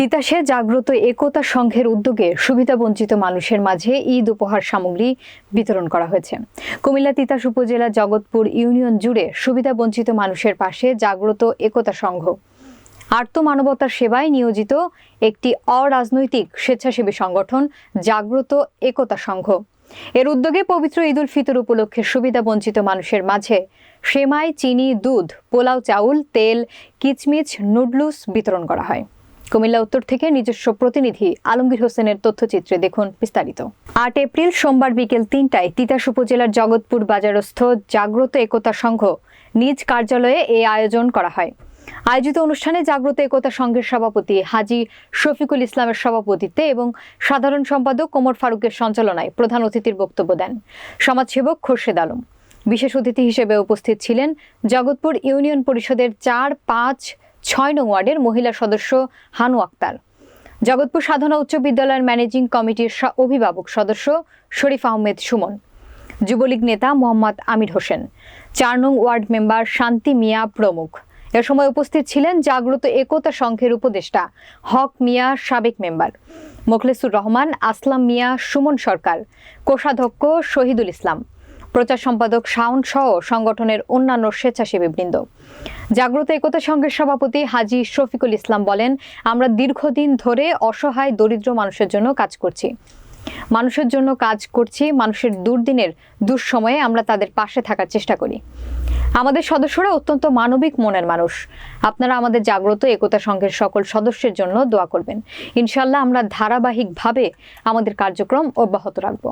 তিতাসে জাগ্রত একতা সংঘের উদ্যোগে সুবিধাবঞ্চিত মানুষের মাঝে ঈদ উপহার সামগ্রী বিতরণ করা হয়েছে। কুমিল্লা তিতাস উপজেলা জগৎপুর ইউনিয়ন জুড়ে সুবিধাবঞ্চিত মানুষের পাশে জাগ্রত একতা সংঘ। আর্ত মানবতার সেবায় নিয়োজিত একটি অরাজনৈতিক স্বেচ্ছাসেবী সংগঠন জাগ্রত একতা সংঘ। এর উদ্যোগে পবিত্র ঈদুল ফিতর উপলক্ষে সুবিধাবঞ্চিত মানুষের মাঝে সেমাই, চিনি, দুধ, পোলাও, চাউল, তেল, কিচমিচ, নুডলস বিতরণ করা হয়। কুমিল্লা উত্তর থেকে নিজস্ব প্রতিনিধি আলমগীর হোসেনের তথ্যচিত্রে দেখুন বিস্তারিত। আট এপ্রিল সোমবার বিকেল তিনটায় তিতাস উপজেলার জগৎপুর বাজারস্থ জাগ্রত একতা সংঘ নিজ কার্যালয়ে এই আয়োজন করা হয়। আয়োজিত অনুষ্ঠানে জাগ্রত একতা সংঘের সভাপতি হাজি শফিকুল ইসলামের সভাপতিত্বে এবং সাধারণ সম্পাদক কোমর ফারুকের সঞ্চালনায় প্রধান অতিথির বক্তব্য দেন সমাজসেবক খোরশেদ আলম। বিশেষ অতিথি হিসেবে উপস্থিত ছিলেন জগৎপুর ইউনিয়ন পরিষদের চার পাঁচ ছয় নং ওয়ার্ডের মহিলা সদস্য হানু আক্তার। জগৎপুর সাধনা উচ্চ বিদ্যালয়ের ম্যানেজিং কমিটির অভিভাবক সদস্য শরীফ আহমেদ সুমন। যুবলীগ নেতা মোহাম্মদ আমির হোসেন। চার নং ওয়ার্ড মেম্বার শান্তি মিয়া প্রমুখ। এ সময় উপস্থিত ছিলেন জাগ্রত একতা সংঘের উপদেষ্টা হক মিয়া সাবেক মেম্বার। মোখলেসুর রহমান, আসলাম মিয়া সুমন সরকার। কোষাধ্যক্ষ শহীদুল ইসলাম। প্রচার সম্পাদক শাওন সহ সংগঠনের অন্যান্য স্বেচ্ছাসেবী বৃন্দ। জাগ্রত একতা সংঘের সভাপতি হাজি শফিকুল ইসলাম বলেন, আমরা দীর্ঘদিন ধরে অসহায়, দরিদ্র মানুষের জন্য কাজ করছি। মানুষের জন্য কাজ করছি, মানুষের দুর্দিনের দুঃসময়ে আমরা তাদের পাশে থাকার চেষ্টা করি। আমাদের সদস্যরা অত্যন্ত মানবিক মনের মানুষ। আপনারা আমাদের জাগ্রত একতা সংঘের সকল সদস্যের জন্য দোয়া করবেন। ইনশাল্লাহ আমরা ধারাবাহিকভাবে আমাদের কার্যক্রম অব্যাহত রাখব।